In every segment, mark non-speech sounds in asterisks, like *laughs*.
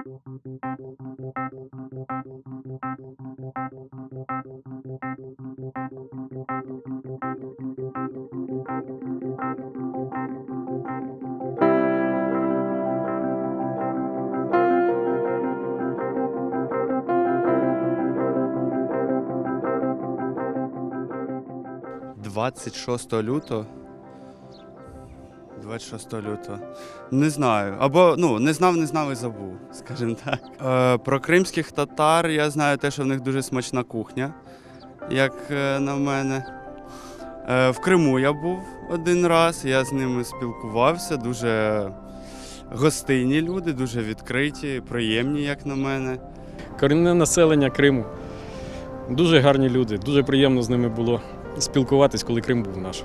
– 26 лютого. 26 лютого. Не знаю. Або ну, не знав, не знав і забув, *laughs* скажімо так. Е, про кримських татар я знаю те, що в них дуже смачна кухня, як е, на мене. Е, в Криму я був один раз, я з ними спілкувався. Дуже гостинні люди, дуже відкриті, приємні, як на мене. Корінне населення Криму. Дуже гарні люди, дуже приємно з ними було спілкуватись, коли Крим був наш.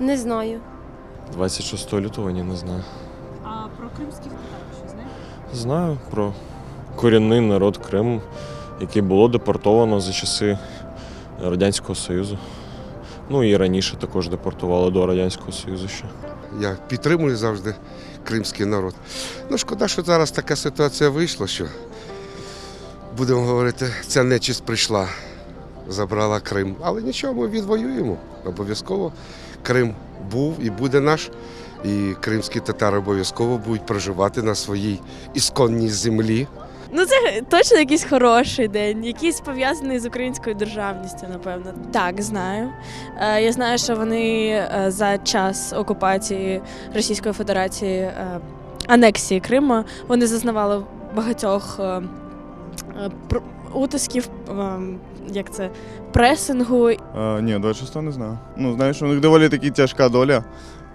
Не знаю. 26 лютого ні, не знаю. А про кримських татар що знаєте? Знаю про корінний народ Криму, який було депортовано за часи Радянського Союзу. Ну і раніше також депортували до Радянського Союзу ще. Я підтримую завжди кримський народ. Ну, шкода, що зараз така ситуація вийшла, що будемо говорити, ця нечисть прийшла, забрала Крим. Але нічого, ми відвоюємо. Обов'язково Крим був і буде наш. І кримські татари обов'язково будуть проживати на своїй ісконній землі. Ну це точно якийсь хороший день, якийсь пов'язаний з українською державністю, напевно. Так, знаю. Е, Я знаю, що вони е, за час окупації Російської Федерації е, анексії Криму вони зазнавали багатьох утисків, е, як це пресингу А, ні, 26 не знаю. Ну, знаю, що у них доволі таки тяжка доля.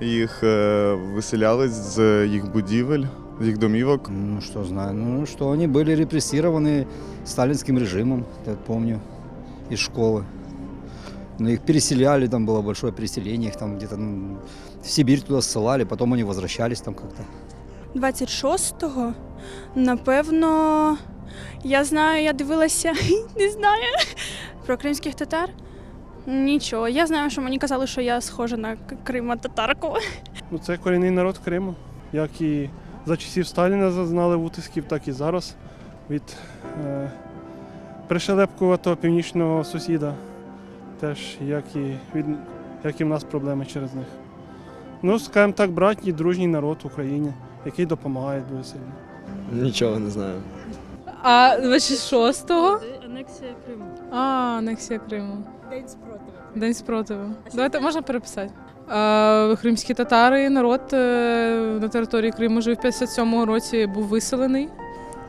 Їх е, виселяли з їх будівель, з їх домівок. Ну, что знаю. Ну, что они были репрессированы сталинским режимом, я помню, из школы. Но их переселяли, там было большое переселение, их там где-то ну, в Сибирь туда ссылали, потом они возвращались там как-то. 26-го, напевно, я знаю, я дивилася, *laughs* не знаю, про кримських татар. Нічого. Я знаю, що мені казали, що я схожа на крима татарку. Ну, це корінний народ Криму, як і за часів Сталіна зазнали утисків, так і зараз від е, пришелепкуватого північного сусіда. Теж як і, від, як і в нас проблеми через них. Ну, скажімо так, братній, дружній народ в Україні, який допомагає дуже сильно. Нічого не знаю. А 26-го? анексія Криму. А, анексія Криму. День спротиву. День спротиву. Давайте можна переписати. Кримські татари, народ е, на території Криму жив в 57-му році, був виселений.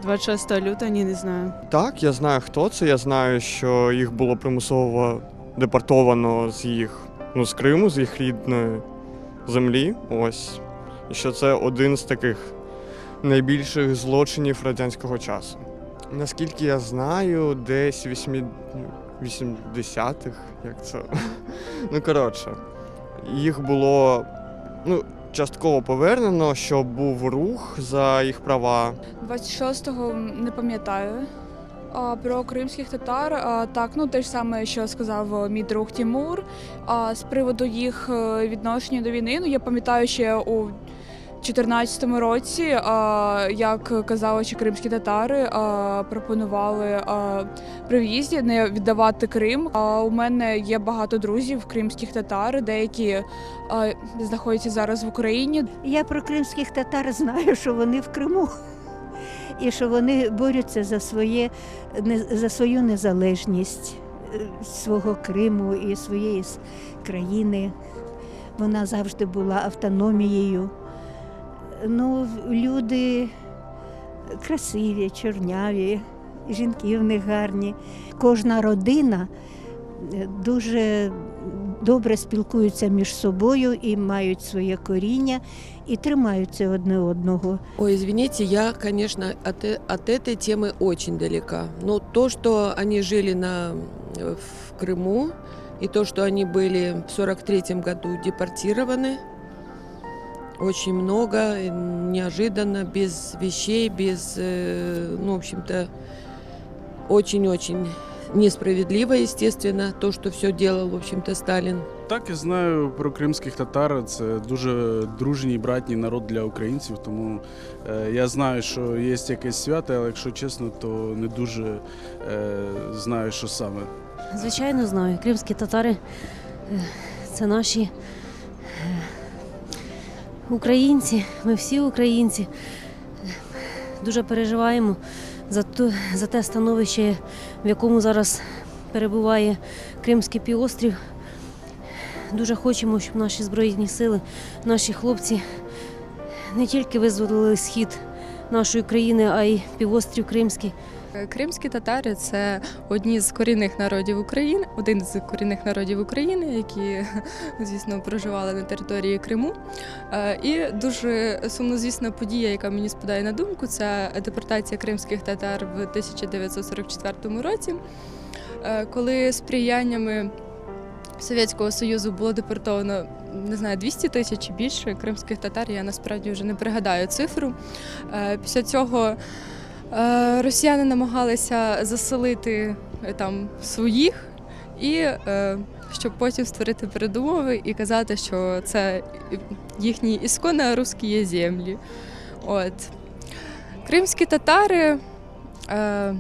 26 лютого, ні, не знаю. Так, я знаю, хто це. Я знаю, що їх було примусово депортовано з їх ну, з Криму, з їх рідної землі. Ось. І що це один з таких найбільших злочинів радянського часу. Наскільки я знаю, десь 8 80-х, як це. *laughs* Ну, коротше, їх було ну, частково повернено, що був рух за їх права. 26-го не пам'ятаю. А про кримських татар, так, ну те ж саме, що сказав е, мій друг Тімур. А з приводу їх е, відношення до війни, ну я пам'ятаю ще у 2014 році, як казали, що кримські татари пропонували при в'їзді не віддавати Крим. У мене є багато друзів кримських татар, деякі знаходяться зараз в Україні. Я про кримських татар знаю, що вони в Криму. І що вони борються за, своє, за свою незалежність е, свого Криму і своєї країни. Вона завжди була автономією Ну, люди красиві, чорняві, жінки в них гарні. Кожна родина е, дуже добре спілкуються між собою і мають своє коріння, і тримаються одне одного. Ой, извините, я, конечно, от, э- от этой темы очень далека. Но то, что они жили на, э, в Крыму, и то, что они были в 43 году депортированы, очень много, э, неожиданно, без вещей, без, э, ну, в общем-то, очень-очень несправедливо, естественно, то, что все делал, в общем-то, Сталин. Так, я знаю про кримських татар. Це дуже дружній братній народ для українців. Тому е, я знаю, що є якесь свято, але якщо чесно, то не дуже е, знаю, що саме. Звичайно, знаю. Кримські татари е, це наші українці. Ми всі українці. Дуже переживаємо за, ту, за те становище, в якому зараз перебуває Кримський півострів. Дуже хочемо, щоб наші збройні сили, наші хлопці не тільки визволили схід нашої країни, а й півострів Кримський. Кримські татари це одні з корінних народів України, один з корінних народів України, які, звісно, проживали на території Криму. Е, І дуже сумнозвісна подія, яка мені спадає на думку, це депортація кримських татар в 1944 році, е, коли сприяннями Совєтського Союзу було депортовано не знаю 200 тисяч чи більше кримських татар. Я насправді вже не пригадаю цифру. Е, Після цього Е, Росіяни намагалися заселити е, там своїх, і щоб потім створити передумови і казати, що це їхні ісконно русські землі. От. Кримські татари е,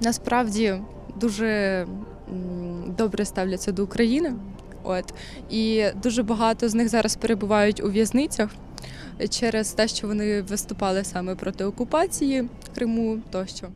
насправді дуже добре ставляться до України. От. І дуже багато з них зараз перебувають у в'язницях через те, що вони виступали саме проти окупації Криму тощо.